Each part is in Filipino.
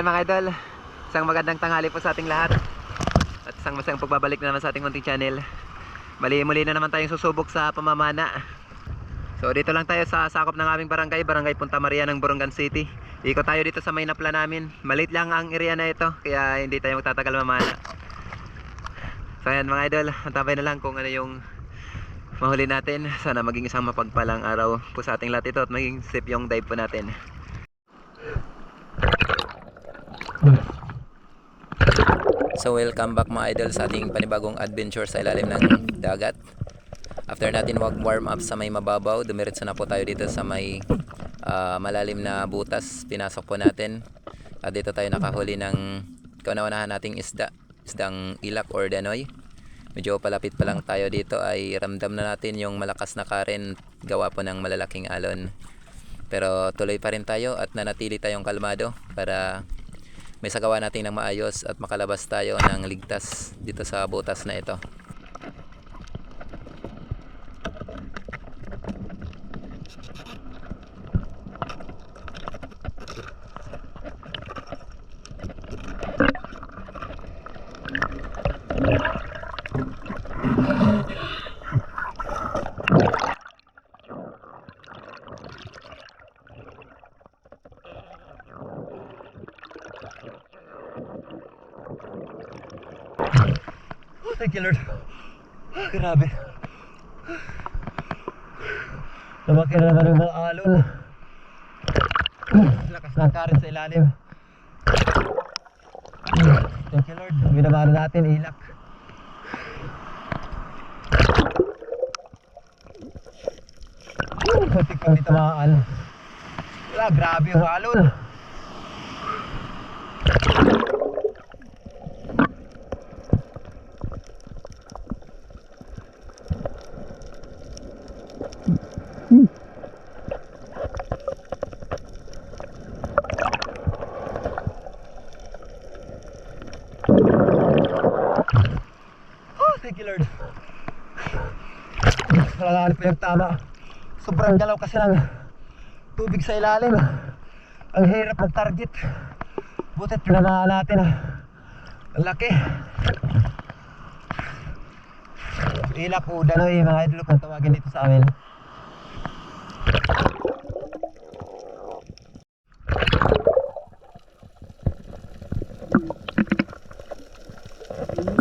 ayan mga idol, isang magandang tanghali po sa ating lahat. At isang masayang pagbabalik na naman sa ating munting channel. Mali muli na naman tayong susubok sa pamamana. So dito lang tayo sa sakop ng aming barangay, Barangay Punta Maria ng Borongan City. Ikot tayo dito sa may napla namin. Malit lang ang area na ito, kaya hindi tayo magtatagal mamana. So ayan mga idol, antabay na lang kung ano yung mahuli natin. Sana maging isang mapagpalang araw po sa ating lahat ito at maging safe yung dive po natin. So welcome back mga idol sa ating panibagong adventure sa ilalim ng dagat. After natin wag warm up sa may mababaw, dumiretso na po tayo dito sa may ah, malalim na butas. Pinasok po natin. At dito tayo nakahuli ng kauna-unahan nating isda, isdang ilak or danoy. Medyo palapit pa lang tayo dito ay ramdam na natin yung malakas na karen gawa po ng malalaking alon. Pero tuloy pa rin tayo at nanatili tayong kalmado para may sagawa natin ng maayos at makalabas tayo ng ligtas dito sa butas na ito. Thank you Lord. Grabe. Lumaki na naman yung mga alon. Lakas ng karin sa ilalim. Thank you Lord. Binabaro natin ilak. Kunti kang dito maaan. Wala, grabe yung alon. Oh, thank you Lord. Nalanganip pa yung tama. Sobrang galaw kasi ng tubig sa ilalim. Ang hirap mag-target. Butit pinamaan natin. ah. Ang laki. Ilap o danoy mga idol kung tawagin dito sa amin.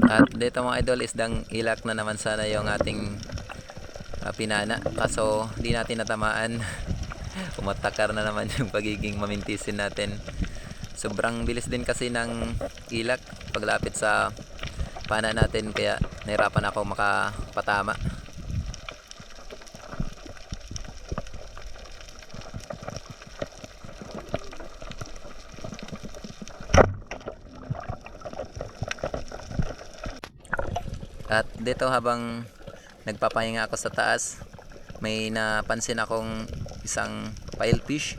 At dito mga idol isdang ilak na naman sana yung ating ah, pinana. Kaso di natin natamaan. Umatakar na naman yung pagiging mamintisin natin. Sobrang bilis din kasi ng ilak paglapit sa pana natin kaya nahirapan ako makapatama At dito habang nagpapahinga ako sa taas, may napansin akong isang fish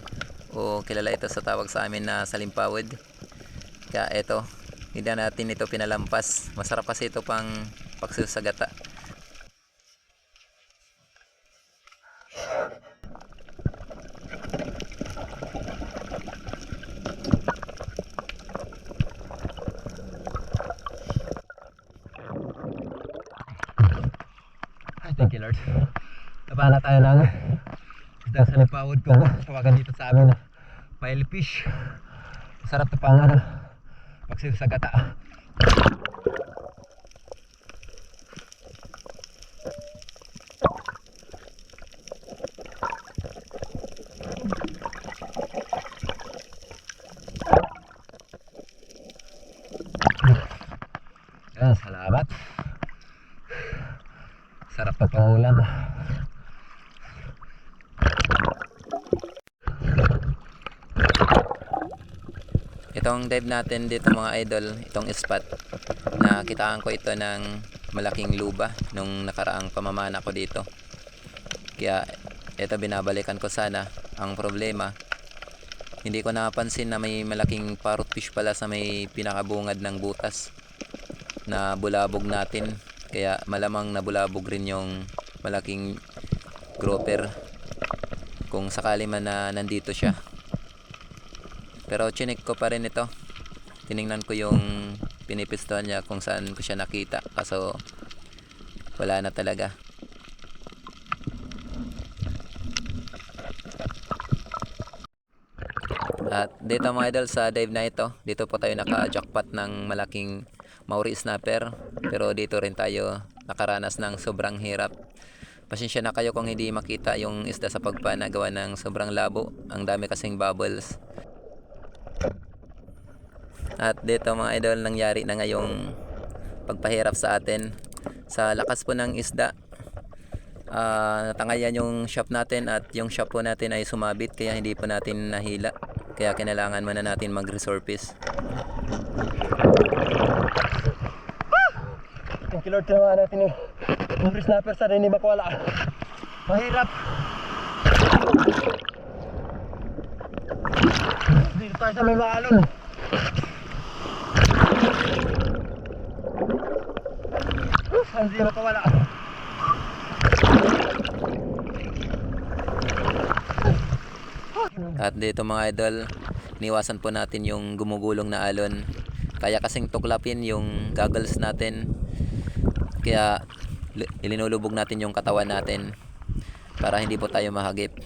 o kilala ito sa tawag sa amin na salimpawid. Kaya ito, hindi na natin ito pinalampas. Masarap kasi ito pang pagsusagata. Ay, thank you Lord. Napala tayo ng isdang salimpawid kung tawagan dito sa amin. Fish. Masarap ito pang ano, pagsusagata. Yan, salamat. Sarap na pangulam. Itong dive natin dito mga idol, itong spot, nakitaan ko ito ng malaking luba nung nakaraang pamamana ko dito. Kaya ito binabalikan ko sana. Ang problema, hindi ko napansin na may malaking parrot fish pala sa may pinakabungad ng butas na bulabog natin. Kaya malamang nabulabog rin yung malaking grouper kung sakali man na nandito siya. Pero chinik ko pa rin ito tiningnan ko yung pinipistohan niya kung saan ko siya nakita. Kaso wala na talaga. At dito mga idol sa dive na ito, dito po tayo naka-jackpot ng malaking Maori snapper. Pero dito rin tayo nakaranas ng sobrang hirap. Pasensya na kayo kung hindi makita yung isda sa pagpana gawa ng sobrang labo. Ang dami kasing bubbles. At dito mga idol, nangyari na ngayong pagpahirap sa atin. Sa lakas po ng isda, Ah, natangayan yung shop natin at yung shop po natin ay sumabit kaya hindi po natin nahila. Kaya kinailangan muna natin mag-resurface. Thank you Lord, tinawa natin yung mga snapper sana hindi makuwala. Mahirap. Dito tayo sa may maalon. Sana hindi makawala. At dito mga idol, niwasan po natin yung gumugulong na alon. Kaya kasing tuklapin yung goggles natin. Kaya li- ilinulubog natin yung katawan natin para hindi po tayo mahagip.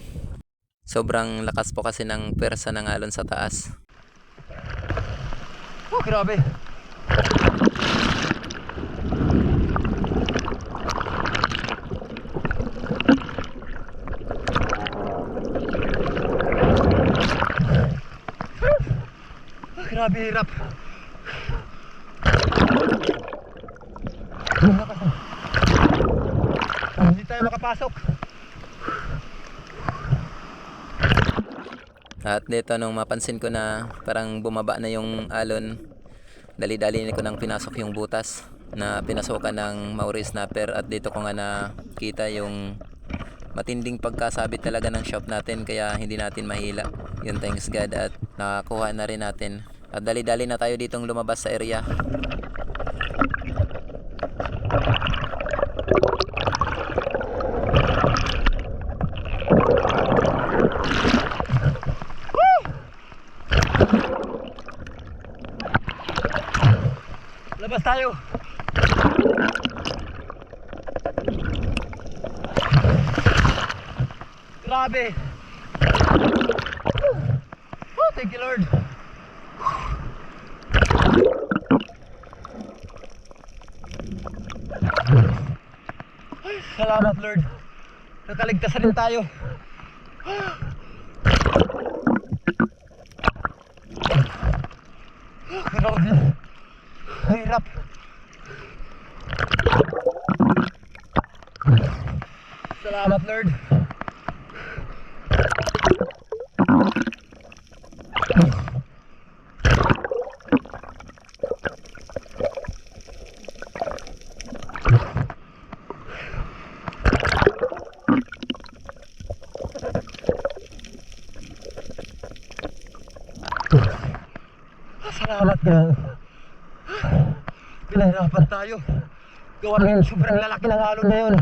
Sobrang lakas po kasi ng pwersa ng alon sa taas. Oh, grabe. Ah, Grabe hirap. Hindi tayo makapasok. At dito nung mapansin ko na parang bumaba na yung alon, dali-dali ko nang pinasok yung butas na pinasokan ng Maori Snapper at dito ko nga nakita yung matinding pagkasabit talaga ng shop natin kaya hindi natin mahila. Yun thanks God at nakakuha na rin natin. Dali-dali na tayo ditong lumabas sa area. Labas tayo. Grabe. Oh, thank you Lord. Ay, salamat Lord. Nakaligtas rin tayo. Grabe. Hirap. Salamat Lord. Salamat ka. Pinahirapan tayo. Gawa ngayon, sobrang lalaki ng alon na yun.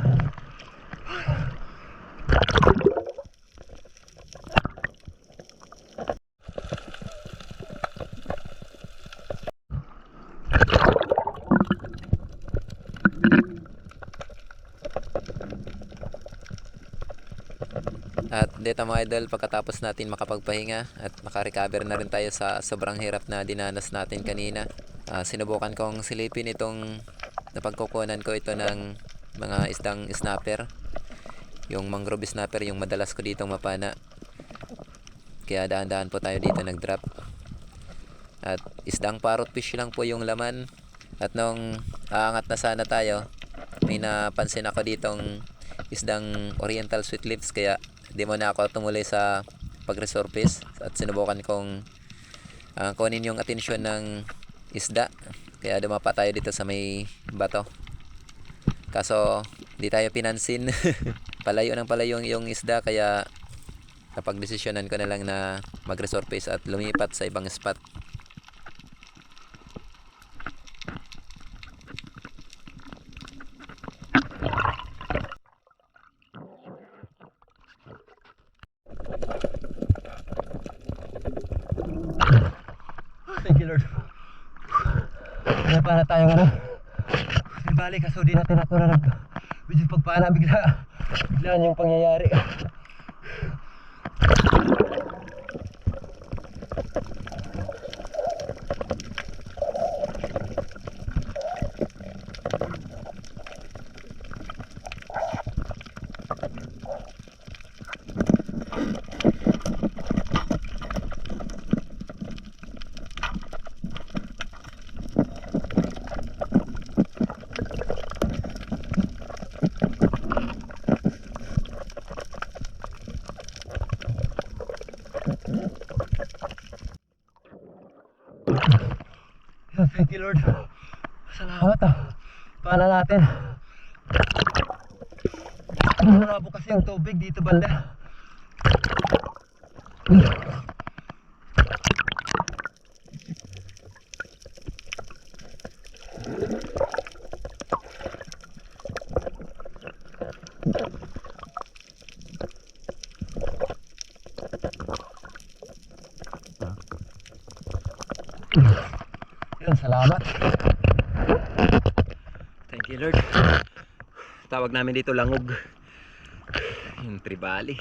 At dito mga idol, pagkatapos natin makapagpahinga at makarecover na rin tayo sa sobrang hirap na dinanas natin kanina. Ah, sinubukan kong silipin itong napagkukunan ko ito ng mga isdang snapper. Yung mangrove snapper, yung madalas ko ditong mapana. Kaya dahan-dahan po tayo dito nag-drop. At isdang parrot fish lang po yung laman. At nung aangat na sana tayo, may napansin ako ditong isdang oriental sweet lips kaya di mo na ako tumuloy sa pag-resurface at sinubukan kong ah, kunin yung atensyon ng isda. Kaya dumapa tayo dito sa may bato. Kaso di tayo pinansin. Palayo ng palayo yung isda kaya napagdesisyonan ko na lang na mag-resurface at lumipat sa ibang spot si Lord kaya para tayong ano. Bali kaso di natin natunan which is pagpana bigla. Biglaan yung pangyayari. You Lord. Salamat ah. Paala natin. Malabo kasi ang tubig dito banda. Yan, salamat. Thank you Lord. Tawag namin dito langog. Yung tribali.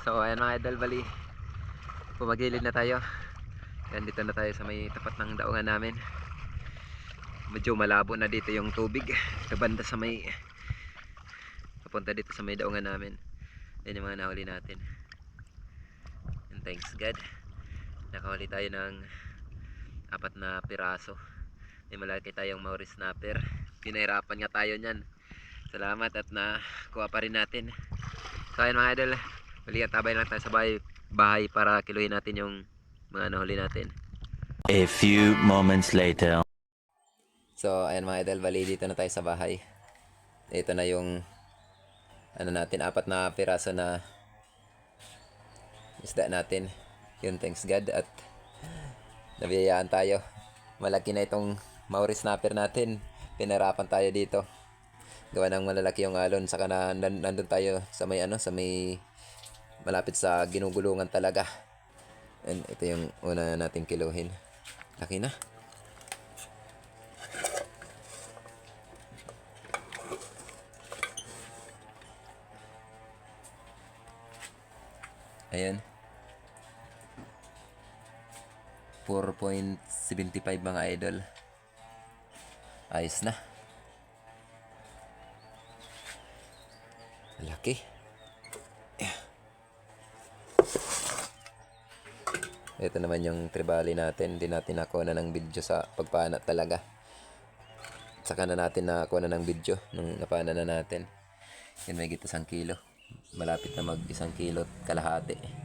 So ayan mga idol bali Pumagilid na tayo. Yan dito na tayo sa may tapat ng daungan namin. Medyo malabo na dito yung tubig. Sa banda sa may Papunta dito sa may daungan namin. Yan yung mga nahuli natin. And thanks God Nakahuli tayo ng Apat na piraso May malaki tayong Maori snapper Pinahirapan nga tayo nyan Salamat at nakuha pa rin natin So ayan mga idol Bali tabay lang tayo sa bahay, bahay para kiluhin natin yung mga nahuli natin. A few moments later. So, ayan mga idol, bali dito na tayo sa bahay. Ito na yung ano natin, apat na piraso na isda natin. Yun, thanks God at nabiyayaan tayo. Malaki na itong Maori snapper natin. Pinarapan tayo dito. Gawa ng malalaki yung alon. Saka na nan- nandun tayo sa may ano, sa may malapit sa ginugulungan talaga. And ito yung una nating kiluhin. Laki na. Ayan. 4.75 mga idol. Ayos na. Laki. Ito naman yung tribali natin. Hindi natin nakuha na ng video sa pagpana talaga. Saka na natin nakuha na ng video nung napana na natin. Yan may git isang kilo. Malapit na mag isang kilo at kalahati.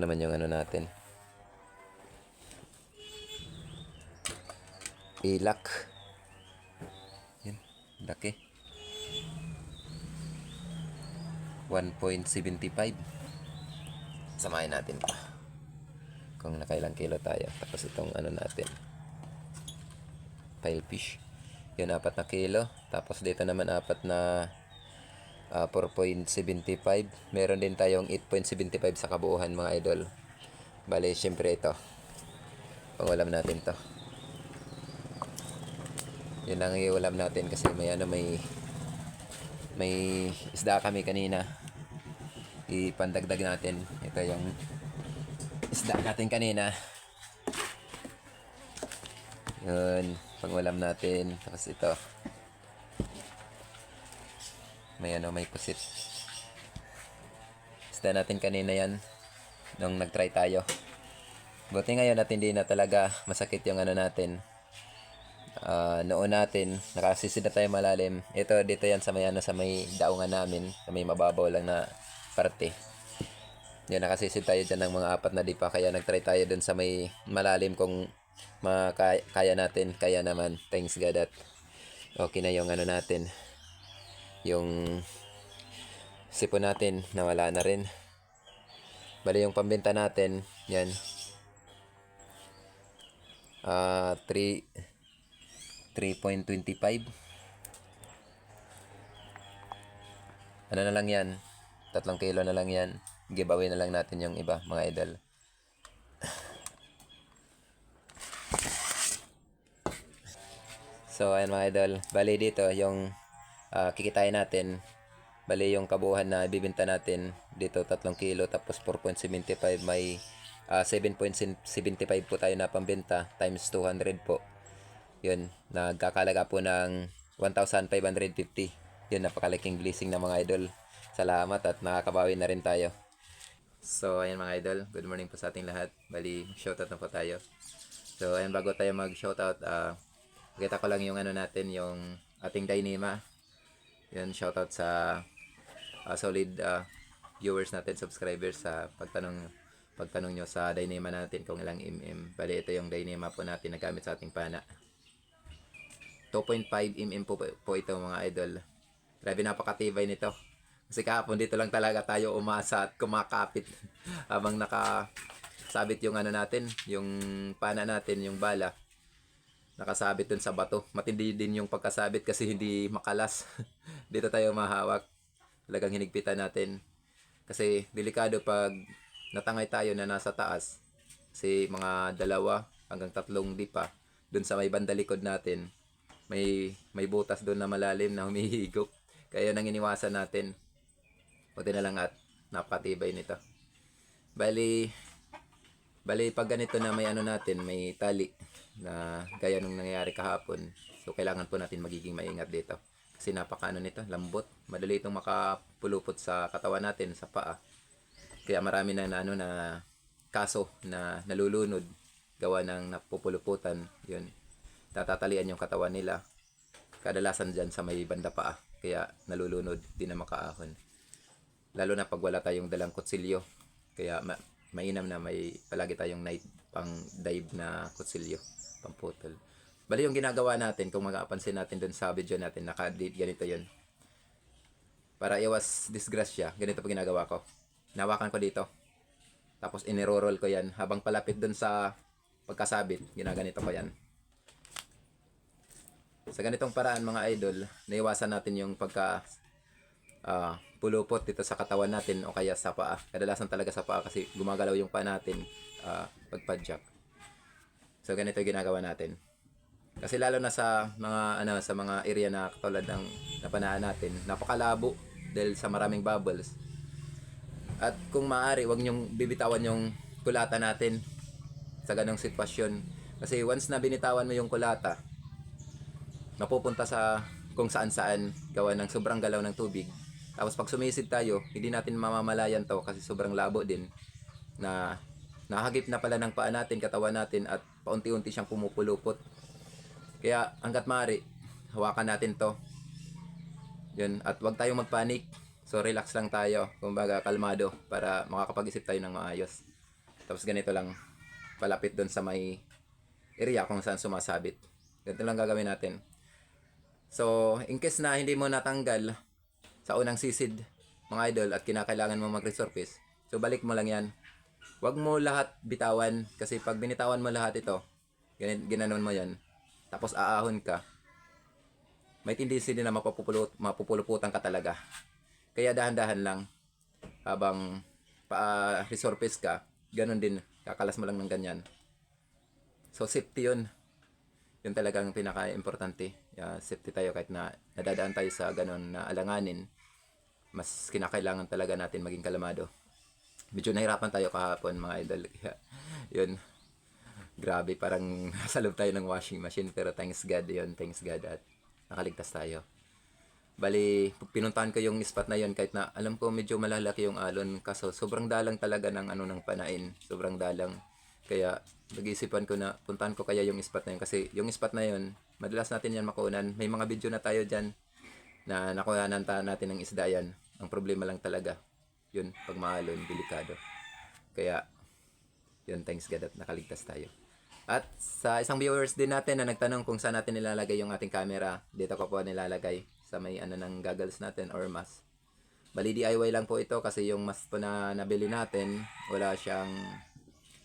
Naman yung ano natin. Ilak. Yan. Laki. 1.75 samahin natin pa kung nakailang kilo tayo tapos itong ano natin pile fish yun apat na kilo tapos dito naman apat na ah, 4.75 meron din tayong 8.75 sa kabuuhan mga idol. Bali syempre ito. Pangulam natin to. Yun ang iulam natin kasi may ano may may isda kami kanina. Ipandagdag natin. Ito yung isda natin kanina. Yun pangulam natin. Tapos ito may ano may pusit. Isda natin kanina yan nung nagtry tayo. Buti ngayon at hindi na talaga masakit yung ano natin. Ah, noon natin, nakasisid na tayo malalim. Ito, dito yan sa may, ano, sa may daungan namin, sa may mababaw lang na parte. Yan, nakasisid tayo dyan ng mga apat na dipa, kaya nagtry tayo dun sa may malalim kung makaya kaya natin, kaya naman, thanks God at okay na yung ano natin, yung sipon natin nawala na rin. Bali yung pambenta natin yan. Uh, 3 3.25 ano na lang yan? Tatlong kilo na lang yan. Giveaway na lang natin yung iba mga idol. So ayan mga idol. Bali dito yung ah, kikitain natin. Bali yung kabuuan na ibibenta natin dito 3 kilo tapos 4.75 may ah, 7.75 po tayo na pambenta times 200 po. Yun, nagkakalaga po ng 1,550. Yun, napakalaking blessing ng mga idol. Salamat at nakakabawi na rin tayo. So, ayan mga idol. Good morning po sa ating lahat. Bali, shoutout na po tayo. So, ayan, bago tayo mag-shoutout, ah, Pakita ko lang yung ano natin, yung ating Dynema. Yun, shoutout sa ah, solid ah, viewers natin, subscribers sa pagtanong pagtanong nyo sa Dynema natin kung ilang mm. Bali, ito yung Dynema po natin na gamit sa ating pana. 2.5 mm po, po ito mga idol. Grabe napakatibay nito. Kasi kahapon dito lang talaga tayo umasa at kumakapit habang nakasabit yung ano natin, yung pana natin, yung bala nakasabit dun sa bato. Matindi din yung pagkasabit kasi hindi makalas. Dito tayo mahawak. Talagang hinigpitan natin. Kasi delikado pag natangay tayo na nasa taas. Kasi mga dalawa hanggang tatlong dipa dun sa may bandalikod natin. May may butas doon na malalim na humihigop. Kaya yun ang iniwasan natin. Buti na lang at napatibay nito. Bali, Bali, pag ganito na may ano natin, may tali na gaya nung nangyayari kahapon. So, kailangan po natin magiging maingat dito. Kasi napaka ano nito, lambot. Madali itong makapulupot sa katawan natin, sa paa. Kaya marami na, na ano na kaso na nalulunod gawa ng napupuluputan. Yun. Tatatalian yung katawan nila. Kadalasan dyan sa may banda paa. Kaya nalulunod, di na makaahon. Lalo na pag wala tayong dalang kutsilyo. Kaya mainam na may palagi tayong night pang dive na kutsilyo, pang putol. Bali yung ginagawa natin, kung makapansin natin dun sa video natin, naka-edit, ganito yun. Para iwas disgrasya, ganito pa ginagawa ko. Nawakan ko dito. Tapos iniroroll ko yan. Habang palapit dun sa pagkasabit, ginaganito ko yan. Sa ganitong paraan mga idol, naiwasan natin yung pagka ah, pulupot dito sa katawan natin o kaya sa paa. Kadalasan talaga sa paa kasi gumagalaw yung paa natin uh, pagpadyak. So ganito ginagawa natin. Kasi lalo na sa mga ano sa mga area na katulad ng napanaan natin, napakalabo dahil sa maraming bubbles. At kung maaari, wag niyong bibitawan yung kulata natin sa ganong sitwasyon. Kasi once na binitawan mo yung kulata, mapupunta sa kung saan saan gawa ng sobrang galaw ng tubig. Tapos pag sumisid tayo, hindi natin mamamalayan to kasi sobrang labo din na nahagip na pala ng paa natin, katawan natin at paunti-unti siyang pumupulupot. Kaya hanggat maaari, hawakan natin to. Yun, at wag tayong magpanik. So relax lang tayo, kumbaga kalmado para makakapag-isip tayo ng maayos. Tapos ganito lang, palapit doon sa may area kung saan sumasabit. Ganito lang gagawin natin. So, in case na hindi mo natanggal sa unang sisid, mga idol, at kinakailangan mo mag-resurface, so balik mo lang yan. Huwag mo lahat bitawan, kasi pag binitawan mo lahat ito, ganin, ginanon mo yan, tapos aahon ka, may tendency din na mapupulot, mapupuluputan ka talaga. Kaya dahan-dahan lang, habang pa-resurface ka, ganun din, kakalas mo lang ng ganyan. So, safety yun yun talagang pinaka-importante. Yeah, safety tayo kahit na nadadaan tayo sa ganun na alanganin. Mas kinakailangan talaga natin maging kalamado. Medyo nahirapan tayo kahapon mga idol. Yun. Grabe, parang nasa tayo ng washing machine. Pero thanks God, yun. Thanks God at nakaligtas tayo. Bali, pinuntahan ko yung spot na yun kahit na alam ko medyo malalaki yung alon. Kaso sobrang dalang talaga ng ano ng panain. Sobrang dalang. Kaya nag-iisipan ko na puntahan ko kaya yung spot na yun kasi yung spot na yun, madalas natin yan makunan. May mga video na tayo dyan na nakuhanan natin ng isda yan. Ang problema lang talaga, yun, pag maalon, delikado. Kaya, yun, thanks God at nakaligtas tayo. At sa isang viewers din natin na nagtanong kung saan natin nilalagay yung ating camera, dito ko po nilalagay sa may ano ng goggles natin or mask. Bali DIY lang po ito kasi yung mask po na nabili natin, wala siyang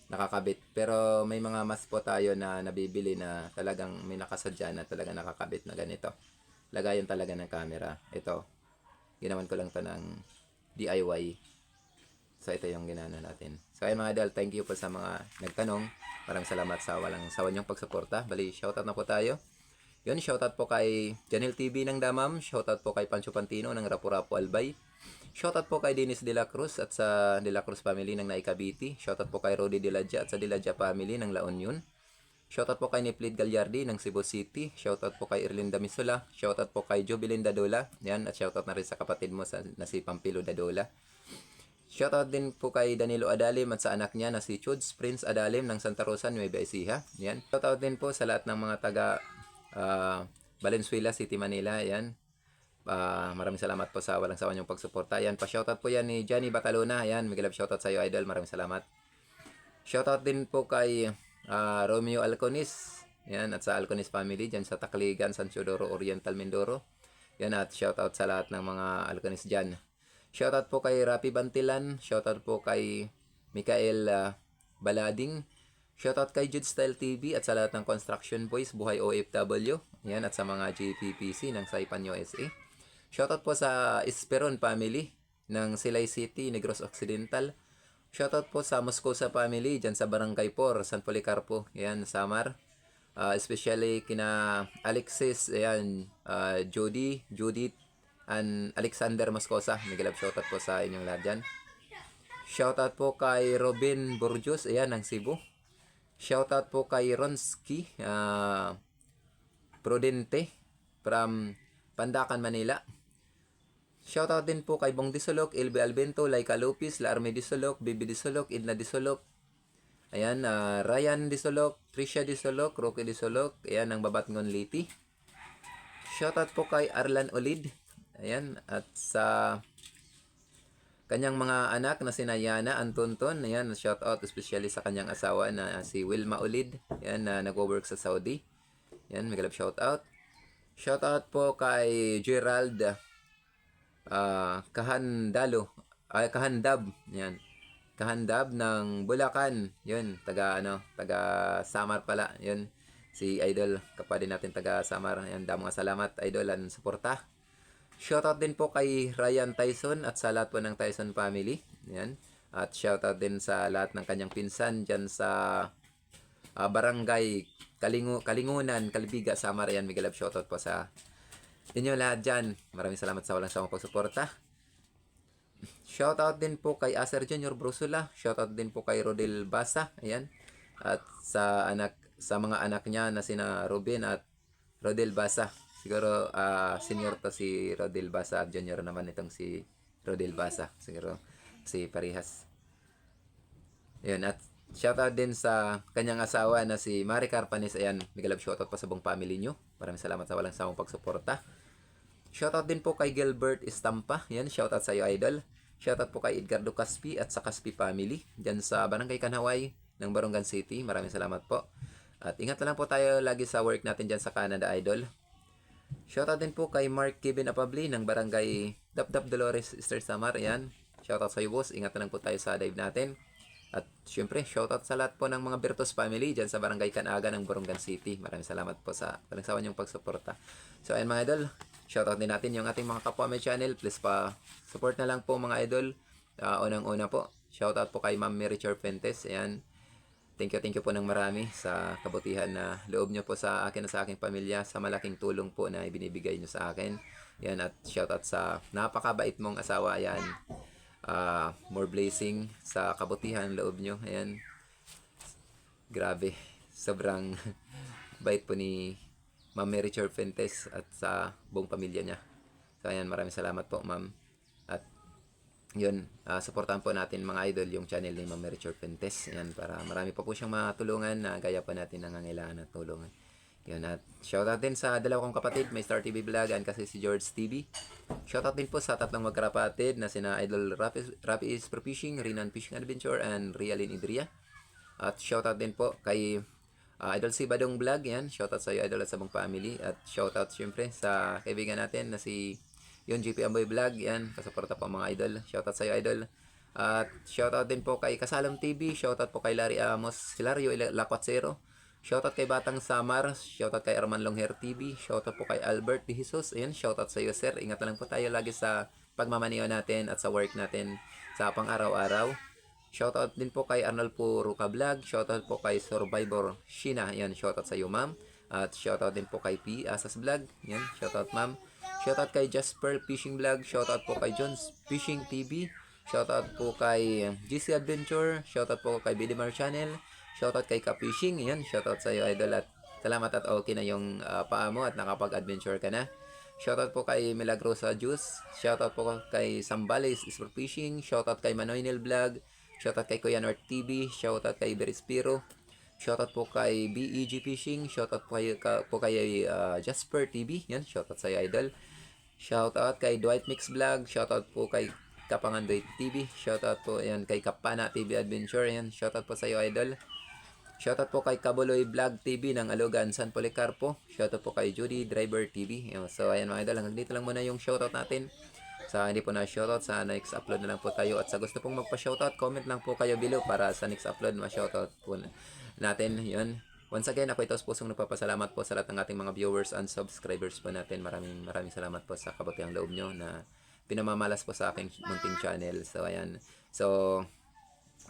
nakakabit. Pero may mga mas po tayo na nabibili na talagang may nakasadya na talaga nakakabit na ganito. Lagayan talaga ng camera. Ito. ginawan ko lang to ng DIY. So ito yung ginano natin. So ayun mga idol, thank you po sa mga nagtanong. Maraming salamat sa walang sawa niyong pagsuporta. Bali, shoutout na po tayo. Yun, shoutout po kay Janil TV ng Damam. Shoutout po kay Pancho Pantino ng Rapu-Rapu Albay. Shoutout po kay Dennis De La Cruz at sa De La Cruz family ng Naikabiti. Shoutout po kay Rodi De La Dia at sa De La Dia family ng La Union. Shoutout po kay Niplid Gagliardi ng Cebu City. Shoutout po kay Erlinda Misula. Shoutout po kay Jubilin Dadola. Yan, at shoutout na rin sa kapatid mo sa, na si Pampilo Dadola. Shoutout din po kay Danilo Adalim at sa anak niya na si Chuds Prince Adalim ng Santa Rosa, Nueva Ecija. Yan. Shoutout din po sa lahat ng mga taga ah, Valenzuela City, Manila. Yan. Ah, maraming salamat po sa walang sawa niyong pagsuporta. Yan, pa-shoutout po yan ni Johnny Batalona. Yan, Miguel shoutout sa iyo, idol. Maraming salamat. Shoutout din po kay ah, Romeo Alconis. Yan, at sa Alconis family dyan sa Takligan, San Teodoro, Oriental, Mindoro. Yan, at shoutout sa lahat ng mga Alconis dyan. Shoutout po kay Rapi Bantilan. Shoutout po kay Mikael ah, Balading. Shoutout kay Jude Style TV at sa lahat ng Construction Boys, Buhay OFW. Yan, at sa mga JPPC ng Saipan USA. Shoutout po sa Esperon family ng Silay City, Negros Occidental. Shoutout po sa Moscosa family dyan sa Barangay Por, San Policarpo. Yan, Samar. Ah, especially kina Alexis, ayan, ah, Jody, Judith, and Alexander Moscosa. Nagilab shoutout po sa inyong lahat dyan. Shoutout po kay Robin Burjos, ayan, ng Cebu. Shoutout po kay Ronsky, ah, Prudente, from Pandacan, Manila. Shoutout din po kay Bong Disolok, Ilbe Albento, Laika Lopez, La Arme Disolok, Bibi Disolok, Idna Disolok, Ayan, ah, Ryan Disolok, Trisha Disolok, Rocky Disolok, ayan ang Babatngon Liti. Shoutout po kay Arlan Olid. Ayan, at sa kanyang mga anak na sina Yana Antonton. Ayan, shoutout especially sa kanyang asawa na si Wilma Olid. Ayan, na nagwo-work sa Saudi. Ayan, may galap shoutout. Shoutout po kay Gerald ah Kahandalo. Ay, Kahandab. Ayan. Kahandab ng Bulacan. Yun, taga ano, taga Samar pala. Yun, si Idol, kapatid natin taga Samar. Ayan, damo nga salamat Idol ang suporta. Shoutout din po kay Ryan Tyson at sa lahat po ng Tyson family. Ayan. At shoutout din sa lahat ng kanyang pinsan dyan sa ah, barangay Kalingu Kalingunan, Kalbiga, Samar. Ayan, Miguel Love, shoutout po sa inyo lahat dyan. Maraming salamat sa walang sawang pagsuporta. Shoutout din po kay Acer Junior Brusula. Shoutout din po kay Rodel Basa. Ayan. At sa anak sa mga anak niya na sina Ruben at Rodel Basa. Siguro ah, senior to si Rodel Basa at junior naman itong si Rodel Basa. Siguro si Parihas. Ayan. At shoutout din sa kanyang asawa na si Mari Carpanes. Ayan. Miguel shoutout pa sa buong family nyo. Maraming salamat sa walang sawang pagsuporta. Shoutout din po kay Gilbert Estampa. Yan, shoutout sa iyo, idol. Shoutout po kay Edgardo Caspi at sa Caspi family. Diyan sa Barangay Kanaway ng Barongan City. Maraming salamat po. At ingat na lang po tayo lagi sa work natin dyan sa Canada, idol. Shoutout din po kay Mark Kevin Apabli ng Barangay Dapdap Dolores, Easter Samar. Yan. Shoutout sa iyo, boss. Ingat na lang po tayo sa dive natin. At syempre, shoutout sa lahat po ng mga Bertos family dyan sa Barangay Kanaga ng Borongan City. Maraming salamat po sa walang sawa niyong pagsuporta. So, ayun mga idol, shoutout din natin yung ating mga kapwa may channel. Please pa support na lang po mga idol. Ah, unang-una po, shoutout po kay Ma'am Mary Chor Pentes. Ayan. Thank you, thank you po ng marami sa kabutihan na loob niyo po sa akin at sa aking pamilya, sa malaking tulong po na ibinibigay niyo sa akin. Yan, at shoutout sa napakabait mong asawa. Ayan. Ah, more blessing sa kabutihan loob nyo. Ayan. Grabe. Sobrang bait po ni Ma'am Mary Chor at sa buong pamilya niya. So, ayan. Maraming salamat po, Ma'am. At yun, ah, supportahan po natin mga idol yung channel ni Ma'am Mary Chor. Ayan, para marami pa po siyang matulungan na gaya pa natin nangangailangan at tulungan. Yun, at shoutout din sa dalawa kong kapatid, may Star TV Vlog and kasi si George TV. Shoutout din po sa tatlong magkarapatid na sina Idol Rapi, Rapi is Pro Fishing, Rinan Fishing Adventure, and Rialin Idria. At shoutout din po kay ah, Idol si Badong Vlog, yan. Shoutout sa iyo, Idol, at sa mong family. At shoutout syempre sa kaibigan natin na si yung GP Amboy Vlog, yan. Kasuporta po mga Idol. Shoutout sa iyo, Idol. At shoutout din po kay Kasalam TV, shoutout po kay Larry Amos, Hilario Lacuatsero. Shoutout kay Batang Samar, shoutout kay Arman Longhair TV, shoutout po kay Albert De Jesus. Ayan, shoutout sa iyo sir. Ingat lang po tayo lagi sa pagmamaniho natin at sa work natin sa pang-araw-araw. Shoutout din po kay Arnold Puruka Vlog. Shoutout po kay Survivor Shina. Yan, shoutout sa iyo, ma'am. At shoutout din po kay P. Asas Vlog. Yan, shoutout, ma'am. Shoutout kay Jasper Fishing Vlog. Shoutout po kay Jones Fishing TV. Shoutout po kay GC Adventure. Shoutout po kay Bidimar Channel. Shoutout kay Ka-Fishing. Yan, shoutout sa iyo, idol. At salamat at okay na yung ah, paa mo at nakapag-adventure ka na. Shoutout po kay Milagrosa Juice. Shoutout po kay Sambales Sport Fishing. Shoutout kay Manoy Nil Vlog. Shoutout kay Kuya North TV. Shoutout kay Berispiro. Shoutout po kay BEG Fishing. Shoutout po kay, ka, po kay ah, Jasper TV. Yan, shoutout sa iyo, idol. Shoutout kay Dwight Mix Vlog. Shoutout po kay Kapangandoy TV. Shoutout po yan kay Kapana TV Adventure. Yan, shoutout po sa iyo, idol. Shoutout po kay Kabuloy Vlog TV ng Alugan, San Policarpo. Shoutout po kay Judy Driver TV. So, ayan mga idol, hanggang dito lang muna yung shoutout natin. Sa hindi po na shoutout, sa next upload na lang po tayo. At sa gusto pong magpa-shoutout, comment lang po kayo below para sa next upload, ma-shoutout po na- natin. Yun. Once again, ako ito pusong nagpapasalamat po sa lahat ng ating mga viewers and subscribers po natin. Maraming maraming salamat po sa kabutiang loob nyo na pinamamalas po sa aking munting channel. So, ayan. So,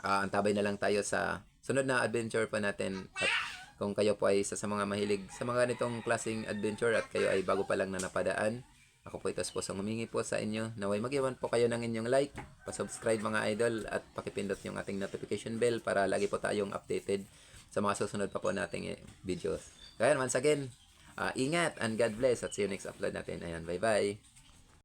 Ah, antabay na lang tayo sa sunod na adventure pa natin at kung kayo po ay isa sa mga mahilig sa mga ganitong klaseng adventure at kayo ay bago pa lang na napadaan ako po ito po sa humingi po sa inyo naway mag-iwan po kayo ng inyong like pa-subscribe mga idol at pakipindot yung ating notification bell para lagi po tayong updated sa mga susunod pa po nating eh, videos. Kaya once again ah, ingat and God bless at see you next upload natin. Ayan bye bye